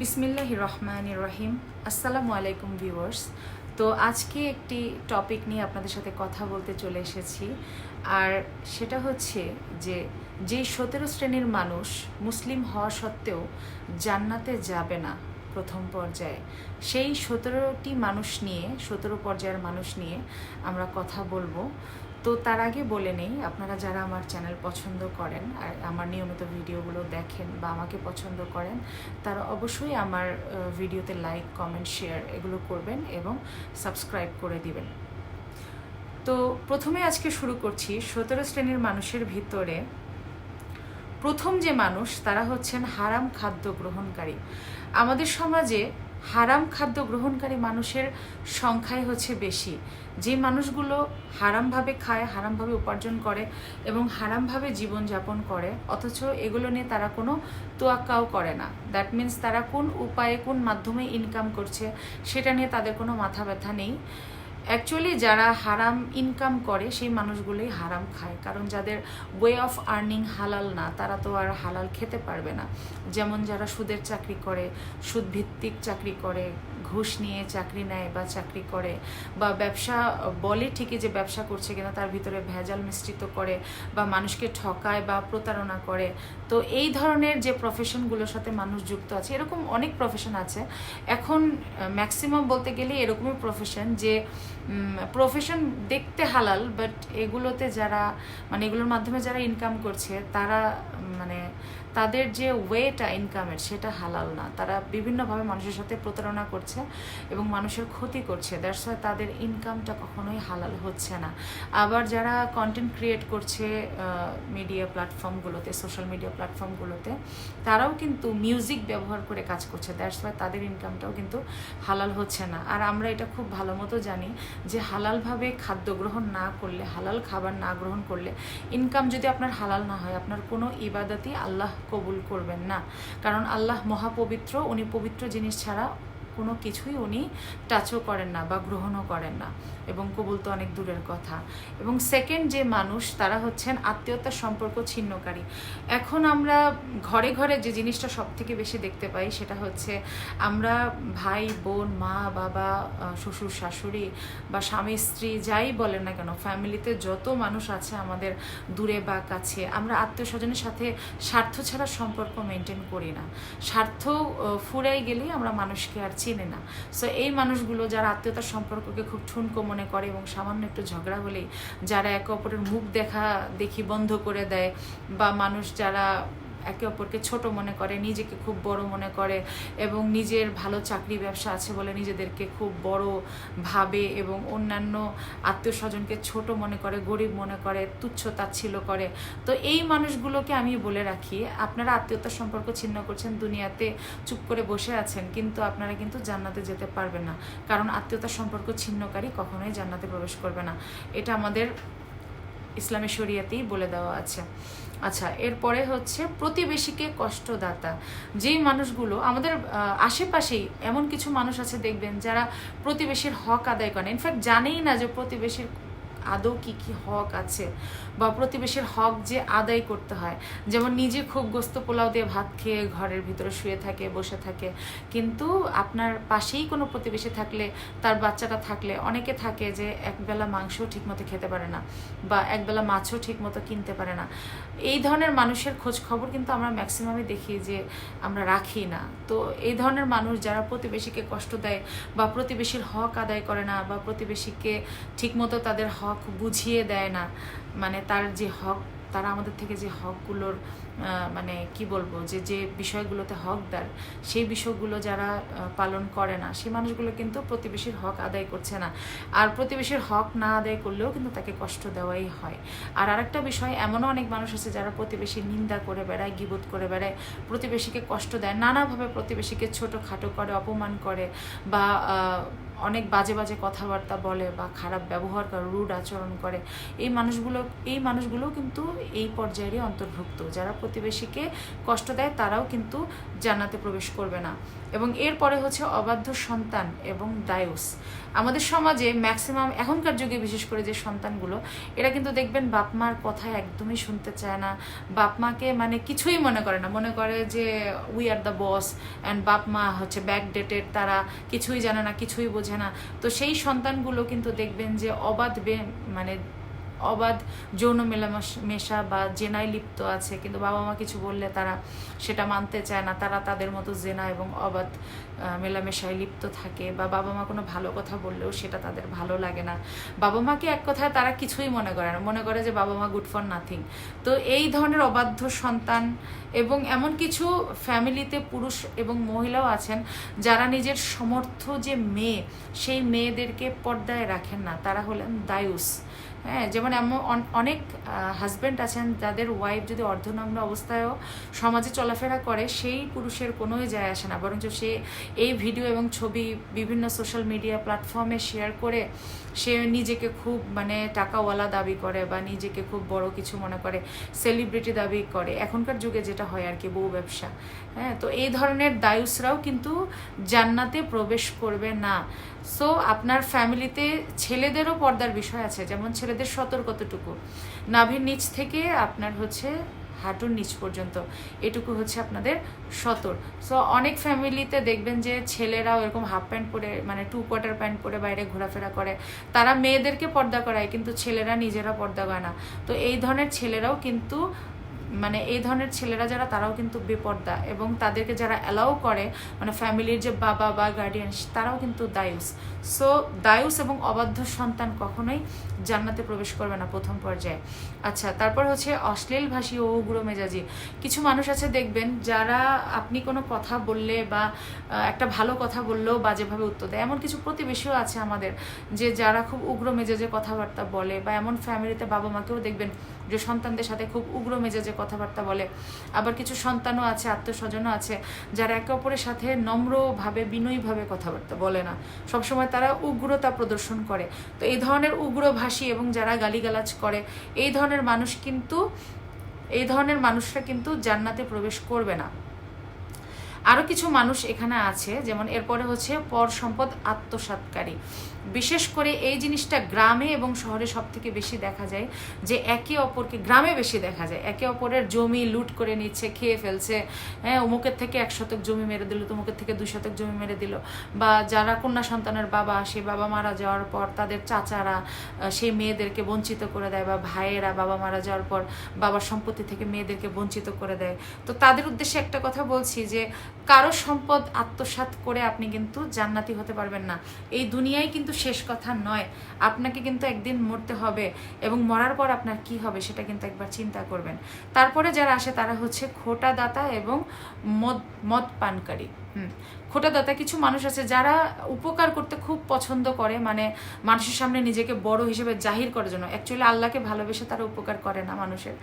বিসমিল্লাহ রহমান রহিম আসসালামু আলাইকুম ভিউয়ার্স। তো আজকে একটি টপিক নিয়ে আপনাদের সাথে কথা বলতে চলে এসেছি। আর সেটা হচ্ছে যে যে সতেরো শ্রেণির মানুষ মুসলিম হওয়া সত্ত্বেও জান্নাতে যাবে না প্রথম পর্যায়ে, সেই সতেরোটি মানুষ নিয়ে, সতেরো পর্যায়ের মানুষ নিয়ে আমরা কথা বলব। তো তার আগে বলে নেই, আপনারা যারা আমার চ্যানেল পছন্দ করেন, আর আমার নিয়মিত ভিডিওগুলো দেখেন বা আমাকে পছন্দ করেন, তারা অবশ্যই আমার ভিডিওতে লাইক কমেন্ট শেয়ার এগুলো করবেন এবং সাবস্ক্রাইব করে দিবেন। তো প্রথমে আজকে শুরু করছি, সতেরো শ্রেণির মানুষের ভিতরে প্রথম যে মানুষ, তারা হচ্ছেন হারাম খাদ্য গ্রহণকারী। আমাদের সমাজে হারাম খাদ্য গ্রহণকারী মানুষের সংখ্যাই হচ্ছে বেশি। যে মানুষগুলো হারামভাবে খায়, হারামভাবে উপার্জন করে এবং হারামভাবে জীবনযাপন করে, অথচ এগুলো নিয়ে তারা কোনো তোয়াক্কাও করে না। দ্যাট মিন্স তারা কোন উপায়ে, কোন মাধ্যমে ইনকাম করছে, সেটা নিয়ে তাদের কোনো মাথা ব্যথা নেই। অ্যাকচুয়ালি যারা হারাম ইনকাম করে, সেই মানুষগুলোই হারাম খায়। কারণ যাদের ওয়ে অফ আর্নিং হালাল না, তারা তো আর হালাল খেতে পারবে না। যেমন যারা সুদের চাকরি করে, সুদভিত্তিক চাকরি করে ঘুষ নিয়ে চাকরি নেয় বা চাকরি করে বা ব্যবসা বলে ঠিকই যে ব্যবসা করছে কিনা তার ভিতরে ভেজাল মিশ্রিত করে বা মানুষকে ঠকায় বা প্রতারণা করে। তো এই ধরনের যে প্রফেশনগুলোর সাথে মানুষ যুক্ত আছে, এরকম অনেক প্রফেশন আছে। এখন ম্যাক্সিমাম বলতে গেলে এরকমই প্রফেশন যে প্রফেশন দেখতে হালাল বাট এগুলোতে যারা মানে এগুলোর মাধ্যমে যারা ইনকাম করছে, তারা মানে তাদের যে ওয়েটা ইনকামের সেটা হালাল না। তারা বিভিন্নভাবে মানুষের সাথে প্রতারণা করছে এবং মানুষের ক্ষতি করছে। দ্যাটস ওয়াই তাদের ইনকামটা কখনোই হালাল হচ্ছে না। আবার যারা কন্টেন্ট ক্রিয়েট করছে মিডিয়া প্ল্যাটফর্মগুলোতে সোশ্যাল মিডিয়া প্ল্যাটফর্মগুলোতে তারাও কিন্তু মিউজিক ব্যবহার করে কাজ করছে। দ্যাটস ওয়াই তাদের ইনকামটাও কিন্তু হালাল হচ্ছে না। আর আমরা এটা খুব ভালো মতো জানি যে হালালভাবে খাদ্য গ্রহণ না করলে, হালাল খাবার না গ্রহণ করলে ইনকাম যদি আপনার হালাল না হয়, আপনার কোনো ইবাদতই আল্লাহ কবুল করবেন না। কারণ আল্লাহ মহাপবিত্র, উনি পবিত্র জিনিস ছাড়া কোনো কিছুই উনি টাচও করেন না বা গ্রহণও করেন না। এবং কবুল তো অনেক দূরের কথা। এবং সেকেন্ড যে মানুষ, তারা হচ্ছেন আত্মীয়তার সম্পর্ক ছিন্নকারী। এখন আমরা ঘরে ঘরে যে জিনিসটা সব থেকে বেশি দেখতে পাই, সেটা হচ্ছে আমরা ভাই, বোন, মা, বাবা শ্বশুর, শাশুড়ি বা স্বামী, স্ত্রী, যাই বলেন না কেন ফ্যামিলিতে যত মানুষ আছে আমাদের দূরে বা কাছে, আমরা আত্মীয় স্বজনের সাথে স্বার্থ ছাড়া সম্পর্ক মেনটেন করি না। স্বার্থ ফুরাই গেলেই আমরা মানুষকে আর চিনি না। সো এই মানুষগুলো যারা আত্মীয়তার সম্পর্ককে খুব ঠুনকো মনে করে এবং সামান্য একটু ঝগড়া হলেই যারা একে অপরের মুখ দেখা দেখি বন্ধ করে দেয় বা মানুষ যারা একে অপরকে ছোট মনে করে, নিজেকে খুব বড় মনে করে এবং নিজের ভালো চাকরি ব্যবসা আছে বলে নিজেদেরকে খুব বড় ভাবে এবং অন্যান্য আত্মীয় স্বজনকে ছোট মনে করে, গরিব মনে করে, তুচ্ছ তাচ্ছিল্য করে। তো এই মানুষগুলোকে আমি বলে রাখি, আপনারা আত্মীয়তার সম্পর্ক ছিন্ন করছেন, দুনিয়াতে চুপ করে বসে আছেন, কিন্তু আপনারা কিন্তু জান্নাতে যেতে পারবেন না। কারণ আত্মীয়তার সম্পর্ক ছিন্নকারী কখনোই জান্নাতে প্রবেশ করবে না। এটা আমাদের ইসলামী শরিয়াতেই বলে দেওয়া আছে। আচ্ছা এরপরে হচ্ছে প্রতিবেশীকে কষ্টদাতা। যেই মানুষগুলো, আমাদের আশেপাশেই এমন কিছু মানুষ আছে দেখবেন যারা প্রতিবেশীর হক আদায় করেন। ইনফ্যাক্ট জানেই না যে প্রতিবেশীর আদৌ কি কি হক আছে বা প্রতিবেশীর হক যে আদায় করতে হয়। যেমন নিজে খুব গোস্ত পোলাও দিয়ে ভাত খেয়ে ঘরের ভিতরে শুয়ে থাকে, বসে থাকে। কিন্তু আপনার পাশেই কোনো প্রতিবেশী থাকলে, তার বাচ্চাটা থাকলে, অনেকে থাকে যে একবেলা মাংসও ঠিকমতো খেতে পারে না বা একবেলা মাছও ঠিকমতো কিনতে পারে না। এই ধরনের মানুষের খোঁজ খবর কিন্তু আমরা ম্যাক্সিমামই দেখি যে আমরা রাখি না। তো এই ধরনের মানুষ যারা প্রতিবেশীকে কষ্ট দেয় বা প্রতিবেশীর হক আদায় করে না বা প্রতিবেশীকে ঠিকমতো তাদের হক বুঝিয়ে দেয় না। মানে তার যে হক, তারা আমাদের থেকে যে হকগুলোর মানে কি বলব, যে যে বিষয়গুলোতে হকদার সেই বিষয়গুলো যারা পালন করে না, সেই মানুষগুলো কিন্তু প্রতিবেশীর হক আদায় করছে না। আর প্রতিবেশীর হক না আদায় করলেও কিন্তু তাকে কষ্ট দেওয়াই হয়। আর আরেকটা বিষয়, এমনও অনেক মানুষ আছে যারা প্রতিবেশীর নিন্দা করে বেড়ায়, গিবোধ করে বেড়ায়, প্রতিবেশীকে কষ্ট দেয়, নানাভাবে প্রতিবেশীকে ছোট খাটো করে, অপমান করে বা অনেক বাজে বাজে কথাবার্তা বলে বা খারাপ ব্যবহার করে, রুড আচরণ করে। এই মানুষগুলো এই মানুষগুলো কিন্তু এই পর্যায়েরই অন্তর্ভুক্ত। যারা প্রতিবেশীকে কষ্ট দেয়, তারাও কিন্তু জান্নাতে প্রবেশ করবে না। এবং এরপরে হচ্ছে অবাধ্য সন্তান এবং দায়ুস আমাদের সমাজে ম্যাক্সিমাম এখনকার যুগে বিশেষ করে যে সন্তানগুলো, এরা কিন্তু দেখবেন বাপ মার কথা একদমই শুনতে চায় না। বাপ মাকে মানে কিছুই মনে করে না। মনে করে যে we are the boss and বাপ মা হচ্ছে ব্যাক ডেটেড তারা কিছুই জানে না, কিছুই বোঝে না। তো সেই সন্তানগুলো কিন্তু দেখবেন যে অবাধ মানে অবাধ যৌন মেলামেশ- মেশা বা জেনায় লিপ্ত আছে, কিন্তু বাবা মা কিছু বললে তারা সেটা মানতে চায় না। তারা তাদের মতো জেনা এবং অবাধ মেলামেশায় লিপ্ত থাকে বা বাবা মা কোনো ভালো কথা বললেও সেটা তাদের ভালো লাগে না। বাবা মাকে এক কথায় তারা কিছুই মনে করে না। মনে করে যে বাবা মা গুড ফর নাথিং তো এই ধরনের অবাধ্য সন্তান এবং এমন কিছু ফ্যামিলিতে পুরুষ এবং মহিলাও আছেন যারা নিজের সমর্থ যে মেয়ে, সেই মেয়েদেরকে পর্দায় রাখেন না। তারা হলেন দায়ুস। হ্যাঁ যেমন এমন অনেক হাজব্যান্ড আছেন, যাদের ওয়াইফ যদি অর্ধনগ্ন অবস্থায়ও সমাজে চলাফেরা করে, সেই পুরুষের কোনোই যায় আসে না। বরঞ্চ সে এই ভিডিও এবং ছবি বিভিন্ন সোশ্যাল মিডিয়া প্ল্যাটফর্মে শেয়ার করে সে নিজেকে খুব মানে টাকাওয়ালা দাবি করে বা নিজেকে খুব বড় কিছু মনে করে সেলিব্রিটি দাবি করে। এখনকার যুগে যেটা হয় আর কি, বউ ব্যবসা। হ্যাঁ তো এই ধরনের দায়ুসরাও কিন্তু জান্নাতে প্রবেশ করবে না। সো আপনার ফ্যামিলিতে ছেলেদেরও পর্দার বিষয় আছে। যেমন ছেলেদের সতর্কতটুকু। নাভির নিচ থেকে আপনার হচ্ছে হাঁটুর নিচ পর্যন্ত। এটুকু হচ্ছে আপনাদের সতর। সো অনেক ফ্যামিলিতে দেখবেন যে ছেলেরাও এরকম হাফ প্যান্ট পরে মানে টু কোয়ার্টার প্যান্ট পরে বাইরে ঘোরাফেরা করে। তারা মেয়েদেরকে পর্দা করায়, কিন্তু ছেলেরা নিজেরা পর্দা করে না তো এই ধরনের ছেলেরাও কিন্তু মানে এই ধরনের ছেলেরা যারা, তারাও কিন্তু বেপর্দা এবং তাদেরকে যারা অ্যালাউ করে মানে ফ্যামিলির যে বাবা বা গার্ডিয়ান তারাও কিন্তু দায়ুস। সো দায়ুস এবং অবাধ্য সন্তান কখনোই জান্নাতে প্রবেশ করবে না প্রথম পর্যায়ে। আচ্ছা তারপর হচ্ছে অশ্লীল ভাষী ও উগ্র মেজাজি। কিছু মানুষ আছে দেখবেন যারা আপনি কোনো কথা বললে বা একটা ভালো কথা বললেও বাজেভাবে উত্তর দেয়। এমন কিছু প্রতিবেশীও আছে আমাদের যে যারা খুব উগ্র মেজাজে কথাবার্তা বলে বা এমন ফ্যামিলিতে বাবা মাকেও দেখবেন যে সন্তানদের সাথে খুব উগ্র মেজাজে কথাবার্তা বলে। আবার কিছু সন্তানও আছে আত্মস্বজনও আছে, যারা একে অপরের সাথে নম্রভাবে, বিনয়ীভাবে কথাবার্তা বলে না। সবসময় তারা উগ্রতা প্রদর্শন করে। তো এই ধরনের উগ্রভাষী এবং যারা গালিগালাজ করে, এই ধরনের মানুষ কিন্তু, এই ধরনের মানুষরা কিন্তু জান্নাতে প্রবেশ করবে না। আরও কিছু মানুষ এখানে আছে, যেমন এরপরে হচ্ছে পর সম্পদ আত্মসাৎকারী। বিশেষ করে এই জিনিসটা গ্রামে এবং শহরে সব থেকে বেশি দেখা যায় যে একে অপরকে গ্রামে বেশি দেখা যায়। একে অপরের জমি লুট করে নিচ্ছে, খেয়ে ফেলছে। হ্যাঁ অমুকের থেকে এক শতক জমি মেরে দিল, তমুকের থেকে দুই শতক জমি মেরে দিল। বা যারা কন্যা সন্তানের বাবা সেই বাবা মারা যাওয়ার পর তাদের চাচারা সেই মেয়েদেরকে বঞ্চিত করে দেয় বা ভাইয়েরা বাবা মারা যাওয়ার পর বাবার সম্পত্তি থেকে মেয়েদেরকে বঞ্চিত করে দেয়। তো তাদের উদ্দেশ্যে একটা কথা বলছি যে, কারও সম্পদ আত্মসাৎ করে আপনি কিন্তু জান্নাতি হতে পারবেন না। এই দুনিয়ায় কিন্তু শেষ কথা নয়। আপনাকে কিন্তু একদিন মরতে হবে এবং মরার পর আপনার কি হবে সেটা কিন্তু একবার চিন্তা করবেন। তারপরে যারা আসে তারা হচ্ছে খোটা দাতা এবং মদ মদ পানকারী। হুম। খোটা দাতা কিছু মানুষ আছে যারা উপকার করতে খুব পছন্দ করে মানে মানুষের সামনে নিজেকে বড় হিসেবে জাহির করার জন্য। অ্যাকচুয়ালি আল্লাহকে ভালোবেসে তারা উপকার করে না মানুষের।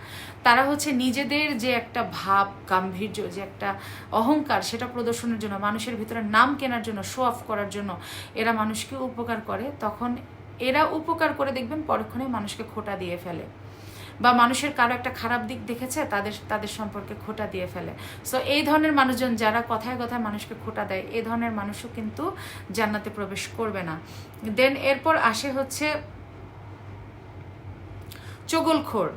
তারা হচ্ছে নিজেদের যে একটা ভাব, গাম্ভীর্য, যে একটা অহংকার, সেটা প্রদর্শনের জন্য, মানুষের ভিতরে নাম কেনার জন্য শো অফ করার জন্য এরা মানুষকে উপকার করে। তখন এরা উপকার করে দেখবেন পরক্ষণে মানুষকে খোটা দিয়ে ফেলে। বা মানুষের কারও একটা খারাপ দিক দেখেছে, তাদের তাদের সম্পর্কে খোটা দিয়ে ফেলে। সো এই ধরনের মানুষজন যারা কথায় কথায় মানুষকে খোটা দেয় এই ধরনের মানুষও কিন্তু জান্নাতে প্রবেশ করবে না। দেন এরপর আসে হচ্ছে চগলখোর।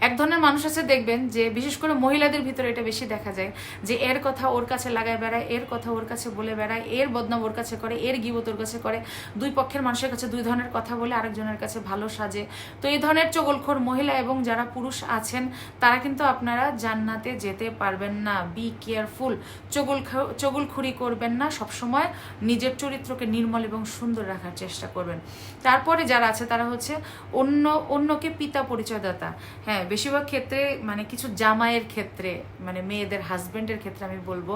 এক ধরনের মানুষ আছে, দেখবেন, যে বিশেষ করে মহিলাদের ভিতরে এটা বেশি দেখা যায়, যে এর কথা ওর কাছে লাগায় বেড়ায়, এর কথা ওর কাছে বলে বেড়ায়, এর বদনাম ওর কাছে করে, এর গিবত ওর কাছে করে। দুই পক্ষের মানুষের কাছে দুই ধরনের কথা বলে, আরেকজনের কাছে ভালো সাজে। তো এই ধরনের চগলখোর মহিলা এবং যারা পুরুষ আছেন, তারা কিন্তু আপনারা জান্নাতে যেতে পারবেন না। বি কেয়ারফুল চগল চগলখুরি করবেন না। সবসময় নিজের চরিত্রকে নির্মল এবং সুন্দর রাখার চেষ্টা করবেন। তারপরে যারা আছে, তারা হচ্ছে অন্য, অন্যকে পিতা পরিচয়দাতা। হ্যাঁ বেশিরভাগ ক্ষেত্রে মানে কিছু জামাইয়ের ক্ষেত্রে মানে মেয়েদের হাজবেন্ডের ক্ষেত্রে আমি বলব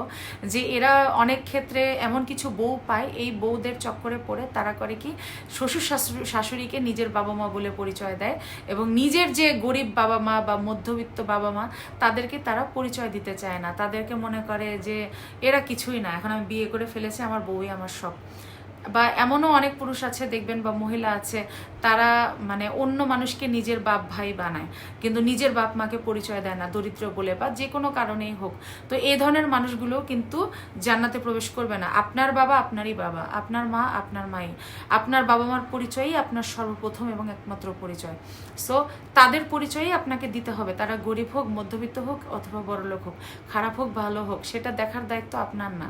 যে এরা অনেক ক্ষেত্রে এমন কিছু বউ পায়, এই বউদের চক্করে পড়ে তারা করে কি শ্বশুর শাশুড়ি, শাশুড়িকে নিজের বাবা মা বলে পরিচয় দেয় এবং নিজের যে গরিব বাবা মা বা মধ্যবিত্ত বাবা মা তাদেরকে তারা পরিচয় দিতে চায় না। তাদেরকে মনে করে যে এরা কিছুই না। এখন আমি বিয়ে করে ফেলেছি, আমার বউই আমার সব। বা এমনও অনেক পুরুষ আছে, দেখবেন, বা মহিলা আছে, তারা মানে অন্য মানুষকে নিজের বাপ ভাই বানায়, কিন্তু নিজের বাপ মাকে পরিচয় দেয় না, দরিদ্র বলে বা যে কোনো কারণেই হোক। তো এই ধরনের মানুষগুলো কিন্তু জান্নাতে প্রবেশ করবে না। আপনার বাবা আপনারই বাবা, আপনার মা আপনার মাই। আপনার বাবা মার পরিচয়ই আপনার সর্বপ্রথম এবং একমাত্র পরিচয়। সো তাদের পরিচয়ই আপনাকে দিতে হবে। তারা গরিব হোক, মধ্যবিত্ত হোক, অথবা বড়লোক হোক, খারাপ হোক, ভালো হোক, সেটা দেখার দায়িত্ব আপনার না।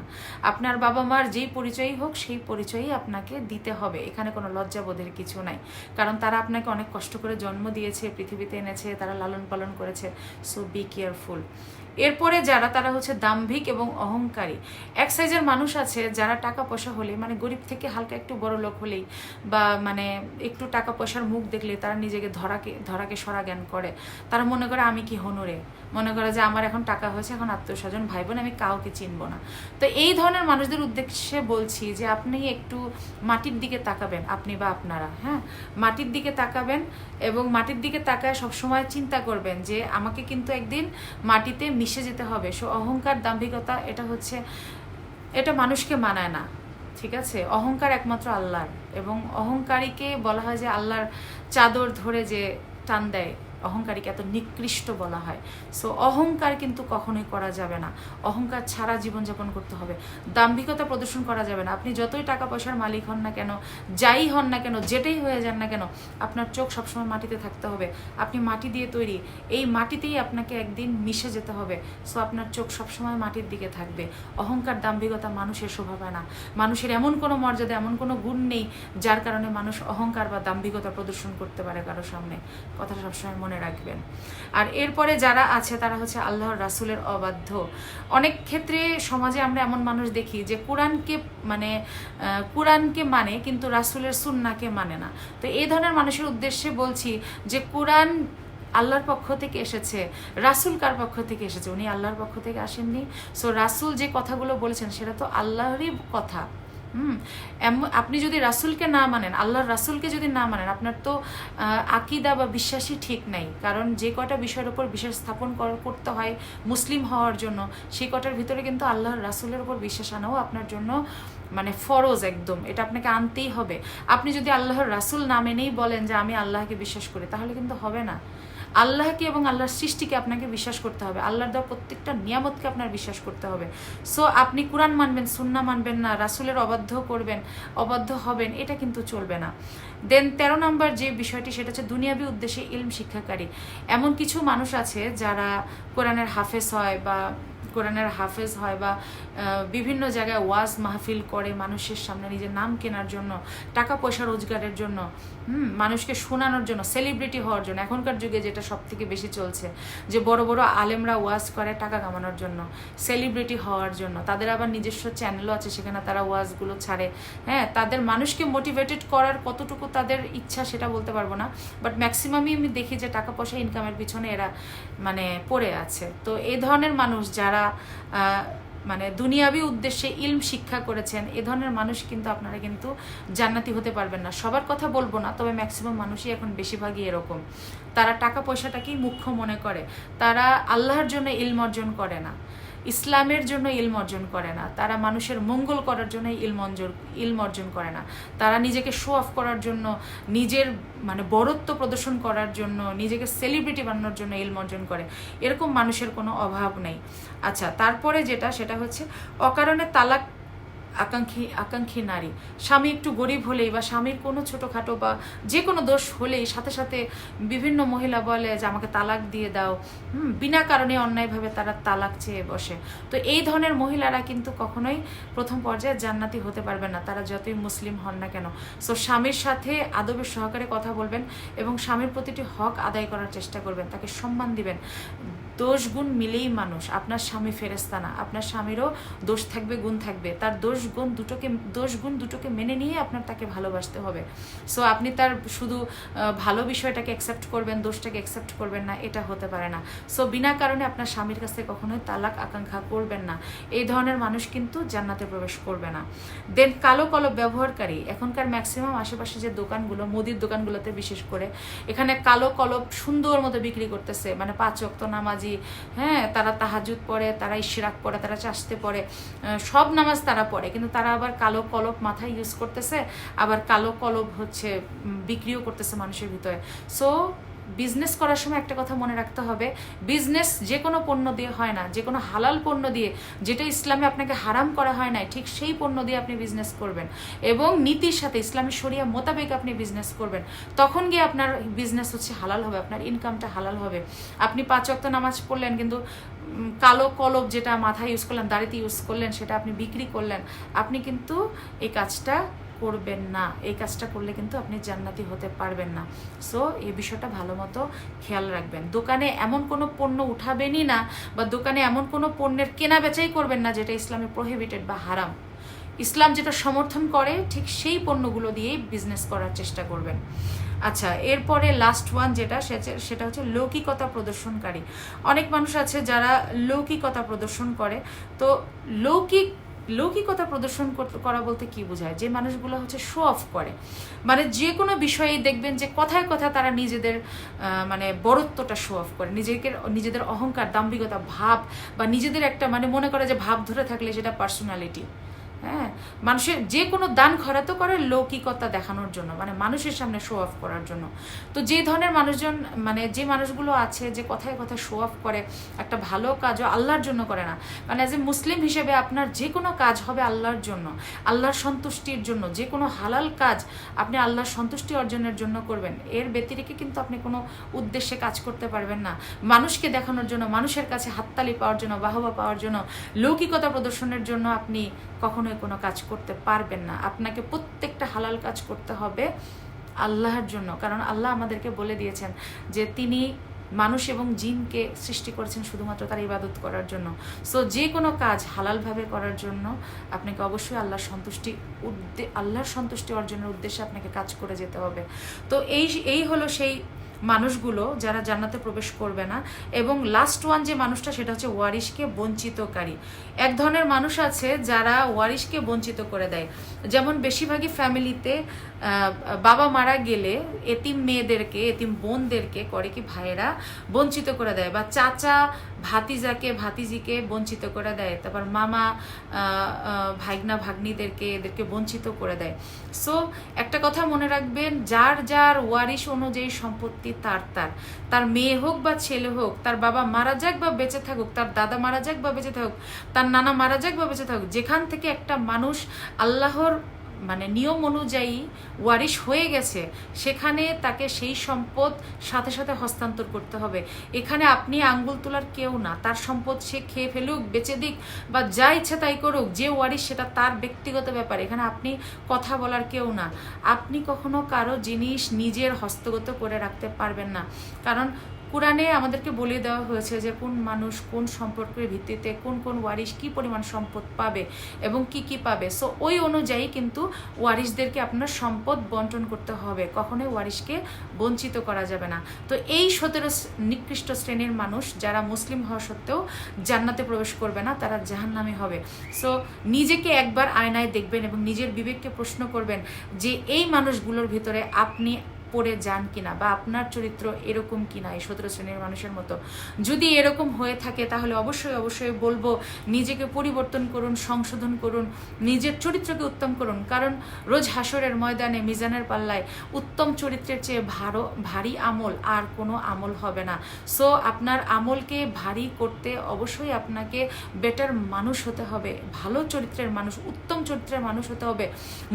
আপনার বাবা মার যেই পরিচয়ই হোক, সেই পরিচয়ই আপনাকে দিতে হবে। এখানে কোনো লজ্জাবোধের কিছু নাই। কারণ তারা আপনাকে অনেক কষ্ট করে জন্ম দিয়েছে, পৃথিবীতে এনেছে, তারা লালন পালন করেছে। সো বি কেয়ারফুল এরপরে যারা, তারা হচ্ছে দাম্ভিক এবং অহংকারী। এক সাইজের মানুষ আছে, যারা টাকা পয়সা হলে মানে গরিব থেকে হালকা একটু বড় লোক হলেই বা মানে একটু টাকা পয়সার মুখ দেখলে তারা নিজেকে ধরাকে ধরাকে সরা জ্ঞান করে। তারা মনে করে, আমি কি হনুরে মনে করে যে আমার এখন টাকা হয়েছে, এখন আত্মীয় স্বজন ভাই বোন আমি কাউকে চিনবো না। তো এই ধরনের মানুষদের উদ্দেশ্যে বলছি যে আপনি একটু মাটির দিকে তাকাবেন, আপনি বা আপনারা হ্যাঁ? মাটির দিকে তাকাবেন এবং মাটির দিকে তাকায় সবসময় চিন্তা করবেন যে আমাকে কিন্তু একদিন মাটিতে মিশে যেতে হবে। সো অহংকার, দাম্ভিকতা, এটা হচ্ছে, এটা মানুষকে মানায় না, ঠিক আছে? অহংকার একমাত্র আল্লাহর এবং অহংকারীকে বলা হয় যে আল্লাহর চাদর ধরে যে টান দেয় অহংকারীকে এত নিকৃষ্ট বলা হয়। সো অহংকার কিন্তু কখনোই করা যাবে না। অহংকার ছাড়া জীবনযাপন করতে হবে। দাম্ভিকতা প্রদর্শন করা যাবে না। আপনি যতই টাকা পয়সার মালিক হন না কেন, যাই হন না কেন, যেটাই হয়ে যান না কেন, আপনার চোখ সবসময় মাটিতে থাকতে হবে। আপনি মাটি দিয়ে তৈরি। এই মাটিতেই আপনাকে একদিন মিশে যেতে হবে। সো আপনার চোখ সবসময় মাটির দিকে থাকবে। অহংকার, দাম্ভিকতা মানুষের শোভা পায় না। মানুষের এমন কোনো মর্যাদা, এমন কোনো গুণ নেই, যার কারণে মানুষ অহংকার বা দাম্ভিকতা প্রদর্শন করতে পারে কারও সামনে। কথাটা সবসময় মনে রাখবেন। আর এরপরে যারা আছে, তারা হচ্ছে আল্লাহর রাসুলের অবাধ্য। অনেক ক্ষেত্রে সমাজে আমরা এমন মানুষ দেখি যে কোরআনকে মানে কোরআনকে মানে কিন্তু রাসুলের সুন্নাকে মানে না। তো এই ধরনের মানুষের উদ্দেশ্যে বলছি যে কোরআন আল্লাহর পক্ষ থেকে এসেছে। রাসুল কার পক্ষ থেকে এসেছে? উনি আল্লাহর পক্ষ থেকে আসেননি। সো রাসুল যে কথাগুলো বলেছেন, সেটা তো আল্লাহরই কথা। হুম আপনি যদি রাসুলকে না মানেন, আল্লাহর রাসুলকে যদি না মানেন, আপনার তো আকিদা বা বিশ্বাসই ঠিক নাই। কারণ যে কটা বিষয়ের উপর বিশ্বাস স্থাপন করতে হয় মুসলিম হওয়ার জন্য, সেই কটার ভিতরে কিন্তু আল্লাহর রাসুলের উপর বিশ্বাস আনাও আপনার জন্য মানে ফরজ একদম। এটা আপনাকে আনতেই হবে। আপনি যদি আল্লাহর রাসুল না মেনেই বলেন যে আমি আল্লাহকে বিশ্বাস করি, তাহলে কিন্তু হবে না। আল্লাহকে এবং আল্লাহর সৃষ্টিকে আপনাকে বিশ্বাস করতে হবে। আল্লাহর দেওয়া প্রত্যেকটা নিয়ামতকে আপনার বিশ্বাস করতে হবে। সো আপনি কোরআন মানবেন সুন্না মানবেন না, রাসুলের অবাধ্য করবেন, অবাধ্য হবেন, এটা কিন্তু চলবে না। দেন তেরো নম্বর যে বিষয়টি, সেটা হচ্ছে দুনিয়াবি উদ্দেশ্যে ইলম শিক্ষাকারী। এমন কিছু মানুষ আছে যারা কোরআনের হাফেজ হয় বা কোরআনের হাফেজ হয় বা বিভিন্ন জায়গায় ওয়াজ মাহফিল করে মানুষের সামনে নিজের নাম কেনার জন্য, টাকা পয়সা রোজগারের জন্য। হুম, মানুষকে শোনানোর জন্য সেলিব্রিটি হওয়ার জন্য। এখনকার যুগে যেটা সব থেকে বেশি চলছে, যে বড় বড় আলেমরা ওয়াজ করে টাকা কামানোর জন্য সেলিব্রিটি হওয়ার জন্য। তাদের আবার নিজস্ব চ্যানেলও আছে, সেখানে তারা ওয়াজগুলো ছাড়ে। হ্যাঁ তাদের মানুষকে মোটিভেটেড করার কতটুকু তাদের ইচ্ছা সেটা বলতে পারব না বাট ম্যাক্সিমামই আমি দেখি যে টাকা পয়সা ইনকামের পিছনে এরা মানে পড়ে আছে। তো এই ধরনের মানুষ যারা মানে দুনিয়াবি উদ্দেশ্যে ইলম শিক্ষা করেছেন, এ ধরনের মানুষ কিন্তু আপনারা কিন্তু জান্নাতি হতে পারবেন না। সবার কথা বলব না, তবে ম্যাক্সিমাম মানুষই এখন বেশিরভাগই এরকম। তারা টাকা পয়সাটাকেই মুখ্য মনে করে। তারা আল্লাহর জন্য ইলম অর্জন করে না। ইসলামের জন্য ইলম অর্জন করে না। তারা মানুষের মঙ্গল করার জন্য ইলম অর্জন ইলম অর্জন করে না। তারা নিজেকে শো অফ করার জন্য, নিজের মানে বরত্ব প্রদর্শন করার জন্য, নিজেকে সেলিব্রিটি বানানোর জন্য ইলম অর্জন করে। এরকম মানুষের কোনো অভাব নেই। আচ্ছা তারপরে যেটা, সেটা হচ্ছে অকারণে তালাক আকাঙ্ক্ষী আকাঙ্ক্ষী নারী। স্বামী একটু গরিব হলেই বা স্বামীর কোনো ছোটোখাটো বা যে কোনো দোষ হলেই সাথে সাথে বিভিন্ন মহিলা বলে যে, আমাকে তালাক দিয়ে দাও। হুম, বিনা কারণে অন্যায়ভাবে তারা তালাক চেয়ে বসে। তো এই ধরনের মহিলারা কিন্তু কখনোই প্রথম পর্যায়ে জান্নাতি হতে পারবে না। তারা যতই মুসলিম হন না কেন। সো স্বামীর সাথে আদবের সহকারে কথা বলবেন এবং স্বামীর প্রতিটি হক আদায় করার চেষ্টা করবেন। তাকে সম্মান দিবেন। দোষ গুণ মিলেই মানুষ। আপনার স্বামী ফেরেস্তা না। আপনার স্বামীরও দোষ থাকবে, গুণ থাকবে। তার দোষ গুণ দুটোকে দোষ গুণ দুটোকে মেনে নিয়ে আপনার তাকে ভালোবাসতে হবে। সো আপনি তার শুধু ভালো বিষয়টাকে অ্যাকসেপ্ট করবেন, দোষটাকে অ্যাকসেপ্ট করবেন না, এটা হতে পারে না। সো বিনা কারণে আপনার স্বামীর কাছে কখনোই তালাক, আকাঙ্ক্ষা করবেন না। এই ধরনের মানুষ কিন্তু জান্নাতে প্রবেশ করবে না। দেন কালো কালো ব্যবহারকারী, এখনকার ম্যাক্সিমাম আশেপাশে যে দোকানগুলো, মুদির দোকানগুলোতে বিশেষ করে, এখানে কালো কলব সুন্দর মতো বিক্রি করতেছে। মানে পাঁচ অক্ত নামাজি হ্যাঁ তারা তাহাজুদ পড়ে, তারা ইশরাক পড়ে, তারা চাষতে পড়ে সব নামাজ তারা পড়ে। কিন্তু তারা আবার কালো কলপ মাথায় ইউজ করতেছে, আবার কালো কলপ হচ্ছে বিক্রিও করতেছে মানুষের ভিতরে। সো বিজনেস করার সময় একটা কথা মনে রাখতে হবে বিজনেস যে কোনো পণ্য দিয়ে হয় না, যে কোনো হালাল পণ্য দিয়ে যেটা ইসলামে আপনাকে হারাম করা হয় না ঠিক সেই পণ্য দিয়ে আপনি বিজনেস করবেন। এবং নীতির সাথে ইসলামী শরিয়া মোতাবেক আপনি বিজনেস করবেন। তখন গিয়ে আপনার বিজনেস হচ্ছে হালাল হবে, আপনার ইনকামটা হালাল হবে। আপনি পাঁচ ওয়াক্ত নামাজ পড়লেন, কিন্তু কালো কলব যেটা মাথায় ইউজ করলেন, দাড়িতে ইউজ করলেন, সেটা আপনি বিক্রি করলেন। আপনি কিন্তু এই কাজটা করবেন না, এই কাজটা করলে কিন্তু আপনি জান্নাতি হতে পারবেন না। সো এই বিষয়টা ভালো মতো খেয়াল রাখবেন। দোকানে এমন কোনো পণ্য উঠাবেনই না বা দোকানে এমন কোনো পণ্যের কেনা বেচাই করবেন না যেটা ইসলামে প্রহিবিটেড বা হারাম। ইসলাম যেটা সমর্থন করে, ঠিক সেই পণ্যগুলো দিয়েই বিজনেস করার চেষ্টা করবেন। আচ্ছা এরপরে লাস্ট ওয়ান যেটা সেটা হচ্ছে লৌকিকতা প্রদর্শনকারী। অনেক মানুষ আছে যারা লৌকিকতা প্রদর্শন করে। তো লৌকিক লৌকিকতা প্রদর্শন করা বলতে কি বোঝায়? যে মানুষগুলো হচ্ছে শো অফ করে। মানে যে কোনো বিষয়ে দেখবেন যে কথায় কথা তারা নিজেদের মানে বড়ত্বটা শো অফ করে। নিজেকে, নিজেদের অহংকার, দাম্ভিকতা, ভাব বা নিজেদের একটা মানে মনে করে যে ভাব ধরে থাকলে সেটা পার্সোনালিটি হ্যাঁ মানুষের যে কোনো দান খরাতো করে লৌকিকতা দেখানোর জন্য মানে মানুষের সামনে শো অফ করার জন্য। তো যে ধরনের মানুষজন মানে যে মানুষগুলো আছে, যে কথায় কথায় শো অফ করে, একটা ভালো কাজও আল্লাহর জন্য করে না। মানে অ্যাজ এ মুসলিম হিসেবে আপনার যে কোনো কাজ হবে আল্লাহর জন্য, আল্লাহর সন্তুষ্টির জন্য যে কোনো হালাল কাজ আপনি আল্লাহর সন্তুষ্টি অর্জনের জন্য করবেন। এর ব্যতিরেকে কিন্তু আপনি কোনো উদ্দেশ্যে কাজ করতে পারবেন না। মানুষকে দেখানোর জন্য, মানুষের কাছে হাততালি পাওয়ার জন্য, বাহবা পাওয়ার জন্য, লৌকিকতা প্রদর্শনের জন্য আপনি কখনোই কোনো কাজ করতে পারবেন না। আপনাকে প্রত্যেকটা হালাল কাজ করতে হবে আল্লাহর জন্য। কারণ আল্লাহ আমাদেরকে বলে দিয়েছেন যে তিনি মানুষ এবং জিনকে সৃষ্টি করেছেন শুধুমাত্র তার ইবাদত করার জন্য। সো যে কোনো কাজ হালালভাবে করার জন্য আপনাকে অবশ্যই আল্লাহর সন্তুষ্টি উদ্দে আল্লাহর সন্তুষ্টি অর্জনের উদ্দেশ্যে আপনাকে কাজ করে যেতে হবে। তো এই এই হলো সেই মানুষগুলো যারা জান্নাতে প্রবেশ করবে না। এবং লাস্ট ওয়ান যে মানুষটা, সেটা হচ্ছে ওয়ারিশকে বঞ্চিতকারী। এক ধরনের মানুষ আছে যারা ওয়ারিশকে বঞ্চিত করে দেয়। যেমন বেশিরভাগই ফ্যামিলিতে বাবা মারা গেলে এতিম মেয়েদেরকে, এতিম বোনদেরকে করে কি ভাইয়েরা বঞ্চিত করে দেয় বা চাচা ভাতিজাকে, ভাতিজিকে বঞ্চিত করে দেয়, তারপর মামা ভাইগনা ভাগ্নিদেরকে, এদেরকে বঞ্চিত করে দেয়। সো একটা কথা মনে রাখবেন, যার যার ওয়ারিশ অনুযায়ী সম্পত্তি তার তার। তার মেয়ে হোক বা ছেলে হোক, তার বাবা মারা যাক বা বেঁচে থাকুক, তার দাদা মারা যাক বা বেঁচে থাকুক, তার নানা মারা যাক বা বেঁচে থাকুক, যেখান থেকে একটা মানুষ আল্লাহর মানে নিয়ম অনুযায়ী ওয়ারিশ হয়ে গেছে, সেখানে তাকে সেই সম্পদ সাথে সাথে হস্তান্তর করতে হবে। এখানে আপনি আঙ্গুল তোলার কেউ না, তার সম্পদ সে খেয়ে ফেলুক, বেঁচে দিক বা যা ইচ্ছে তাই করুক, যে ওয়ারিশ সেটা তার ব্যক্তিগত ব্যাপার, এখানে আপনি কথা বলার কেউ না। আপনি কখনো কারও জিনিস নিজের হস্তগত করে রাখতে পারবেন না, কারণ কোরআনে আমাদেরকে বলে দেওয়া হয়েছে যে কোন মানুষ কোন সম্পর্কের ভিত্তিতে কোন কোন ওয়ারিশ কি পরিমাণ সম্পদ পাবে এবং কি কি পাবে। সো ওই অনুযায়ী কিন্তু ওয়ারিশদেরকে আপনার সম্পদ বন্টন করতে হবে। কখনোই ওয়ারিশকে বঞ্চিত করা যাবে না। তো এই সতেরো নিকৃষ্ট শ্রেণির মানুষ যারা মুসলিম হওয়া সত্ত্বেও জান্নাতে প্রবেশ করবে না, তারা জাহান্নামে হবে। সো নিজেকে একবার আয়নায় দেখবেন এবং নিজের বিবেককে প্রশ্ন করবেন যে এই মানুষগুলোর ভিতরে আপনি পড়ে যান কিনা বা আপনার চরিত্র এরকম কিনা এই সতেরো শ্রেণির মানুষের মতো। যদি এরকম হয়ে থাকে, তাহলে অবশ্যই অবশ্যই বলব, নিজেকে পরিবর্তন করুন, সংশোধন করুন, নিজের চরিত্রকে উত্তম করুন। কারণ রোজ হাসরের ময়দানে, মিজানের পাল্লায় উত্তম চরিত্রের চেয়ে ভারো, ভারী আমল আর কোনো আমল হবে না। সো আপনার আমলকে ভারী করতে অবশ্যই আপনাকে বেটার মানুষ হতে হবে, ভালো চরিত্রের মানুষ, উত্তম চরিত্রের মানুষ হতে হবে।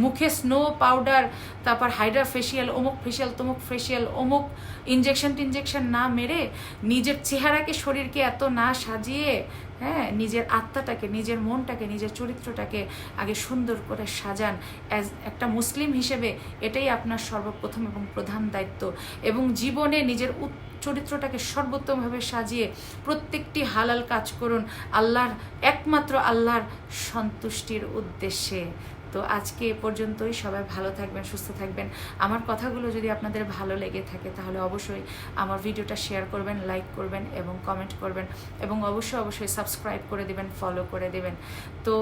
মুখে স্নো পাউডার তারপর হাইড্রা ফেসিয়াল অমুক ফেসিয়াল তমুক ফেসিয়াল অমুক ইনজেকশন টিনজেকশন না মেরে নিজের চেহারাকে, শরীরকে এত না সাজিয়ে হ্যাঁ নিজের আত্মাটাকে, নিজের মনটাকে, নিজের চরিত্রটাকে আগে সুন্দর করে সাজান। অ্যাজ একটা মুসলিম হিসেবে এটাই আপনার সর্বপ্রথম এবং প্রধান দায়িত্ব। এবং জীবনে নিজের চরিত্রটাকে সর্বোত্তমভাবে সাজিয়ে প্রত্যেকটি হালাল কাজ করুন আল্লাহর, একমাত্র আল্লাহর সন্তুষ্টির উদ্দেশ্যে। তো আজকে এ পর্যন্তই। সবাই ভালো থাকবেন, সুস্থ থাকবেন। আমার কথাগুলো যদি আপনাদের ভালো লেগে থাকে তাহলে অবশ্যই আমার ভিডিওটা শেয়ার করবেন লাইক করবেন এবং কমেন্ট করবেন এবং অবশ্যই অবশ্যই সাবস্ক্রাইব করে দেবেন ফলো করে দেবেন। তো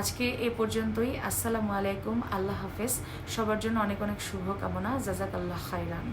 আজকে এ পর্যন্তই। আসসালামু আলাইকুম। আল্লাহ হাফেজ। সবার জন্য অনেক অনেক শুভকামনা। জাজাক আল্লাহ খাইরান